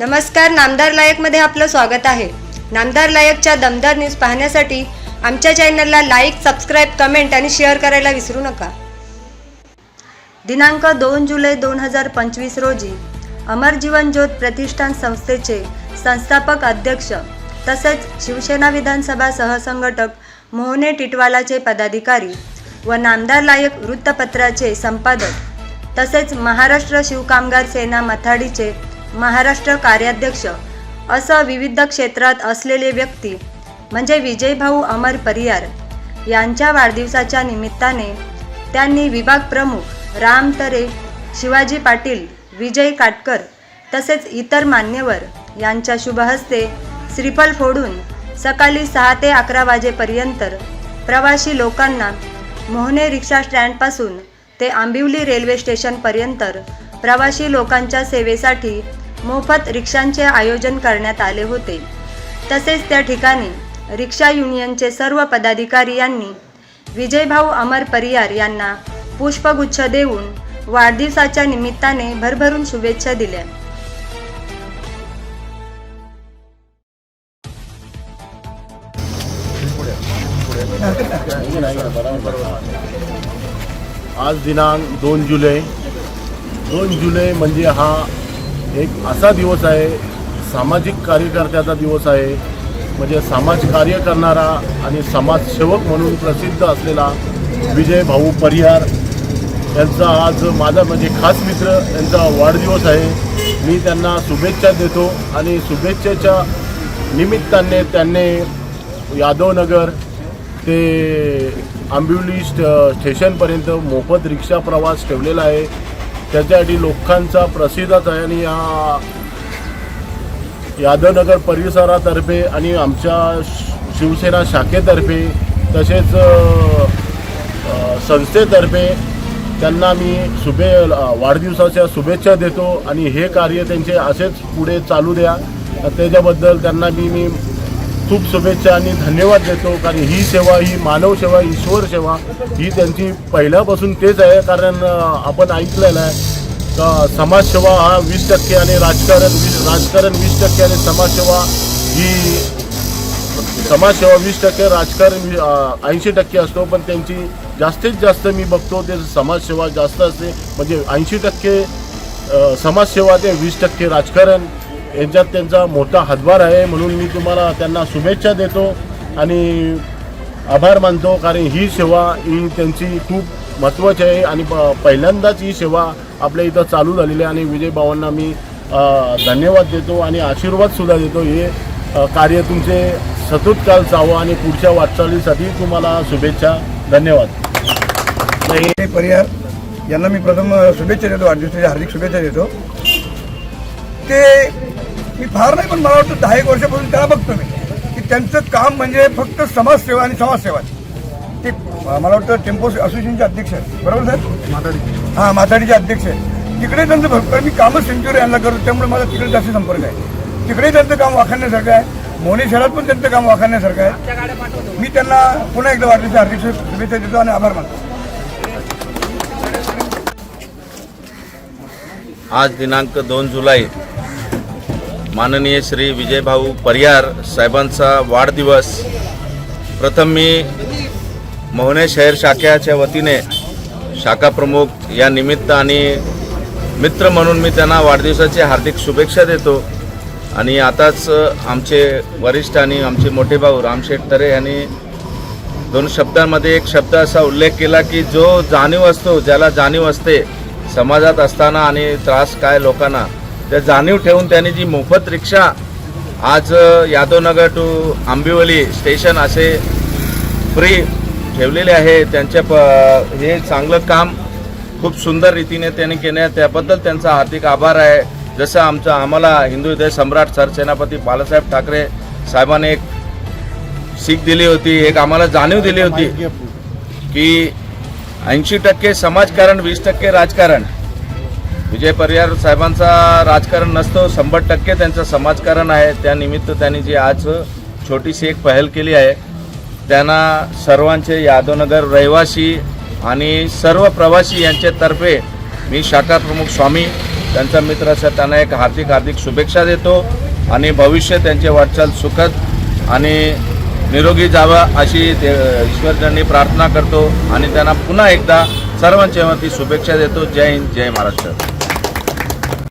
नमस्कार नामदार लायकमध्ये आपलं स्वागत आहे. नामदार लायकच्या दमदार न्यूज पाहण्यासाठी आमच्या चॅनलला लाईक सबस्क्राईब कमेंट आणि शेअर करायला विसरू नका. दिनांक दोन जुलै दोन हजार पंचवीस रोजी अमर जीवन ज्योत प्रतिष्ठान संस्थेचे संस्थापक अध्यक्ष तसेच शिवसेना विधानसभा सहसंघटक मोहने टिटवालाचे पदाधिकारी व नामदार लायक वृत्तपत्राचे संपादक तसेच महाराष्ट्र शिवकामगार सेना मथाडीचे महाराष्ट्र कार्याध्यक्ष असं विविध क्षेत्रात असलेले व्यक्ती म्हणजे विजयभाऊ अमर परियार यांच्या वाढदिवसाच्या निमित्ताने त्यांनी विभाग प्रमुख राम तरे शिवाजी पाटील विजय काटकर तसेच इतर मान्यवर यांच्या शुभहस्ते श्रीफल फोडून सकाळी सहा ते अकरा वाजेपर्यंत प्रवासी लोकांना मोहने रिक्षा स्टँडपासून ते आंबिवली रेल्वे स्टेशनपर्यंत प्रवासी लोकांच्या सेवेसाठी मोफत रिक्षांचे आयोजन करण्यात आले होते. तसेच त्या ठिकाणी रिक्षा युनियनचे सर्व पदाधिकारी यांनी विजयभाऊ अमर परियार यांना पुष्पगुच्छ देऊन वाढदिवसाच्या निमित्ताने भरभरून शुभेच्छा दिल्या. आज दिनांक दोन जुलै. दोन जुलै म्हणजे हा एक असा दिवस आहे सामाजिक कार्यकर्त्याचा दिवस आहे. म्हणजे समाज कार्य करणारा आणि समाजसेवक म्हणून प्रसिद्ध असलेला विजय भाऊ परिहार यांचा आज माझा म्हणजे खास मित्र यांचा वाढदिवस आहे. मी त्यांना शुभेच्छा देतो आणि शुभेच्छेच्या निमित्ताने त्यांनी यादवनगर ते आंबिवली स्ट स्टेशनपर्यंत मोफत रिक्षा प्रवास ठेवलेला आहे. त्याच्यासाठी लोकांचा प्रसिद्धच आहे आणि या यादवनगर परिसरातर्फे आणि आमच्या शिवसेना शाखेतर्फे तसेच संस्थेतर्फे त्यांना मी शुभे वाढदिवसाच्या शुभेच्छा देतो आणि हे कार्य त्यांचे असेच पुढे चालू द्या. त्याच्याबद्दल त्यांना मी मी खूप शुभेच्छा आणि धन्यवाद देतो. कारण ही सेवा ही मानव सेवा ईश्वर सेवा ही त्यांची पहिल्यापासून तेच आहे. कारण आपण ऐकलेलं आहे का समाजसेवा हा वीस टक्के आणि राजकारण वीस राजकारण वीस टक्के आणि समाजसेवा ही समाजसेवा वीस टक्के राजकारण ऐंशी टक्के असतो. पण त्यांची जास्तीत जास्त मी बघतो ते समाजसेवा जास्त असते. म्हणजे ऐंशी टक्के समाजसेवा ते वीस टक्के राजकारण यांच्यात त्यांचा मोठा हातभार आहे म्हणून मी तुम्हाला त्यांना शुभेच्छा देतो आणि आभार मानतो कारण ही सेवा ही त्यांची खूप महत्त्वाची आहे आणि प- पहिल्यांदाच ही सेवा आपल्या इथं चालू झालेली आहे आणि विजय भावांना मी धन्यवाद देतो आणि आशीर्वादसुद्धा देतो. हे कार्य तुमचे सतत काल चावं आणि पुढच्या वाटचालीसाठी तुम्हाला शुभेच्छा. धन्यवाद. हे परिहार यांना मी प्रथम शुभेच्छा देतो वाढदिवसाच्या हार्दिक शुभेच्छा देतो. ते मी फार नाही पण मला वाटतं दहा एक वर्षापासून त्याला बघतो मी. की त्यांचं काम म्हणजे फक्त समाजसेवा आणि समाजसेवा. ते मला वाटतं टेम्पो असोसिएशनचे अध्यक्ष आहेत. बरोबर सर हां माथाडीचे अध्यक्ष आहेत. तिकडे त्यांचं भरपूर मी कामच सेंच्युरी यांना करतो त्यामुळे माझा तिकडे जास्त संपर्क आहे. तिकडे त्यांचं काम वाखाणण्यासारखं आहे. मोहनी शहरात पण त्यांचं काम वाखाणण्यासारखं आहे. मी त्यांना पुन्हा एकदा वाढदिवसाच्या हार्दिक शुभेच्छा देतो आणि आभार मानतो. आज दिनांक दोन जुलै माननीय श्री विजयभाऊ परियार साहेबांचा वाढदिवस. प्रथम मी मोहने शहर शाखेच्या वतीने शाखा प्रमुख या निमित्त आणि मित्र म्हणून मी त्यांना वाढदिवसाची हार्दिक शुभेच्छा देतो. आणि आताच आमचे वरिष्ठ आणि आमचे मोठे भाऊ रामशेठ तरे यांनी दोन शब्दांमध्ये एक शब्द असा उल्लेख केला की जो जाणीव असतो ज्याला जाणीव असते समाजात असताना आणि त्रास काय लोकांना त्या जाणीव ठेवून त्यांनी जी मोफत रिक्षा आज यादवनगर टू आंबिवली स्टेशन असे फ्री ठेवलेले आहे. त्यांच्या प हे चांगलं काम खूप सुंदर रीतीने त्यांनी केले त्याबद्दल त्यांचा हार्दिक आभार आहे. जसं आमचं आम्हाला हिंदू हृदय सम्राट सरसेनापती बाळासाहेब ठाकरे साहेबांनी एक सीख दिली होती एक आम्हाला जाणीव दिली होती की ऐंशी टक्के समाजकारण वीस टक्के राजकारण विजय परिहार साहेबांचा राजकारण नसतो. शंभर टक्के त्यांचं समाजकारण आहे. त्यानिमित्त त्यांनी जी आज छोटीशी एक पहल केली आहे त्यांना सर्वांचे यादवनगर रहिवासी आणि सर्व प्रवासी यांच्यातर्फे मी शाखा प्रमुख स्वामी त्यांचा मित्र असं त्यांना एक हार्दिक हार्दिक शुभेच्छा देतो आणि भविष्य त्यांचे वाटचाल सुखद आणि निरोगी जावं अशी ते ईश्वरचरणी प्रार्थना करतो आणि त्यांना पुन्हा एकदा सर्वांच्या वती शुभेच्छा देतो. जय हिंद जय महाराष्ट्र.